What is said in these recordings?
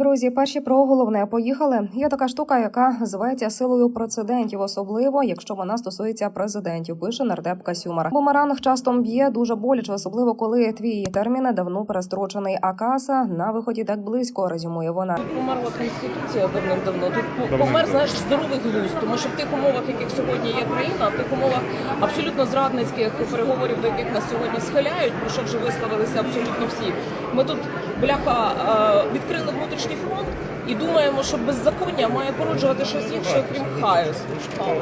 Друзі, перші про головне поїхали. Є така штука, яка зветься силою прецедентів, особливо якщо вона стосується президентів. Пише нардепка Сюмар. Бумеранг часто б'є дуже боляче, особливо коли твій термін давно перестрочений. А каса на виході так близько. Резюмує вона. Тут померла конституція давним-давно. Тут помер знаєш здоровий глузд, тому що в тих умовах, яких сьогодні є країна, в тих умовах абсолютно зрадницьких переговорів, до яких нас сьогодні схиляють, про що вже висловилися абсолютно всі. Ми тут бляха е, відкрили de fundo. І думаємо, що беззаконня має породжувати щось інше, окрім хаосу. Хаосу.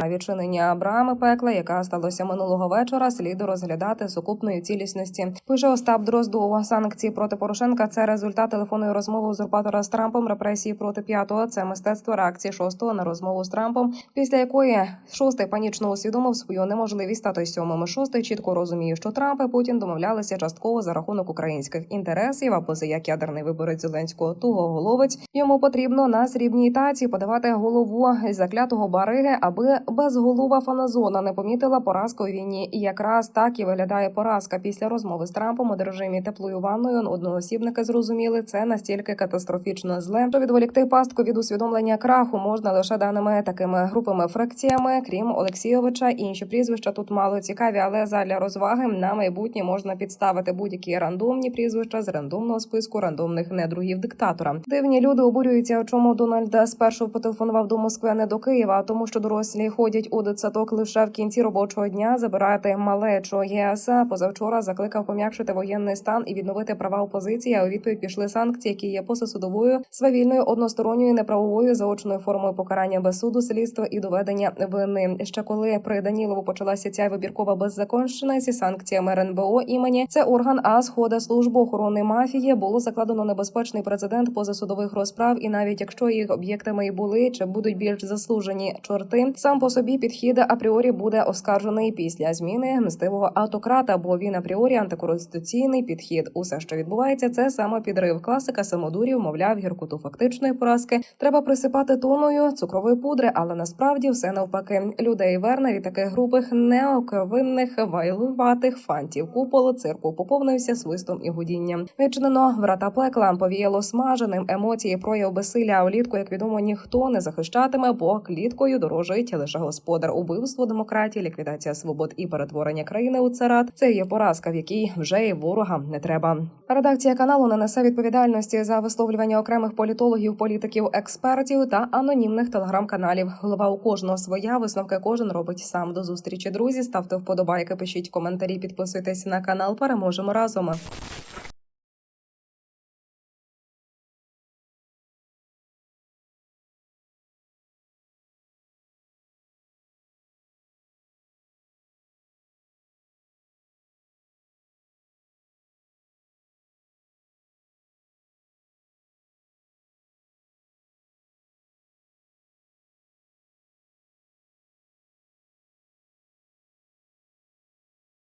А відчинення брами пекла, яка сталося минулого вечора, слід розглядати сукупної цілісності. Пише Остап Дроздов. Санкції проти Порошенка це результат телефонної розмови узурпатора з Трампом. Репресії проти п'ятого це мистецтво реакції шостого на розмову з Трампом. Після якої шостий панічно усвідомив свою неможливість стати сьомим. Шостий чітко розуміє, що Трамп і Путін домовлялися частково за рахунок українських інтересів. А поза як ядерний виборець Зеленського тугоголовець йому потрібно на срібній таці подавати голову заклятого бариги, аби безголова фаназона не помітила поразку у війні. І якраз так і виглядає поразка після розмови з Трампом у режимі теплою ванною. Одноосібники зрозуміли це настільки катастрофічно зле, що відволікти пастку від усвідомлення краху можна лише даними такими групами фракціями. Крім Олексійовича, інші прізвища тут мало цікаві, але задля розваги на майбутнє можна підставити будь-які рандомні прізвища з рандомного списку рандомних недругів диктатора. Дивні люди обурюються, чому Дональд спершу потелефонував до Москви, а не до Києва, а тому що дорослі ходять у дитсадок лише в кінці робочого дня забирати малечо. ЄС позавчора закликав пом'якшити воєнний стан і відновити права опозиції. А у відповідь пішли санкції, які є позасудовою, свавільною, односторонньою, неправовою заочною формою покарання без суду, слідства і доведення вини. Ще коли при Данілову почалася ця вибіркова беззаконщина зі санкціями РНБО імені, це орган А схода служби охорони мафії було закладено небезпечний прецедент позасудових розправ. І навіть якщо їх об'єктами і були чи будуть більш заслужені чорти, сам по собі підхід апріорі буде оскаржений після зміни мстивого автократа, бо він апріорі антиконституційний підхід. Усе, що відбувається, це саме підрив класика самодурів, мовляв, гіркоту фактичної поразки. Треба присипати тоною цукрової пудри, але насправді все навпаки. Людей верне від таких грубих неоковинних вайлуватих фантів. Купол цирку поповнився свистом і гудінням. Відчинено врата пекла повіяло смаженим емоції прояв безсилля. А влітку, як відомо, ніхто не захищатиме, бо кліткою дорожить лише господар. Убивство демократії, ліквідація свобод і перетворення країни у царат. Це є поразка, в якій вже і ворога не треба. Редакція каналу не несе відповідальності за висловлювання окремих політологів, політиків, експертів та анонімних телеграм-каналів. Голова у кожного своя висновки кожен робить сам. До зустрічі, друзі. Ставте вподобайки, пишіть коментарі, підписуйтесь на канал. Переможемо разом.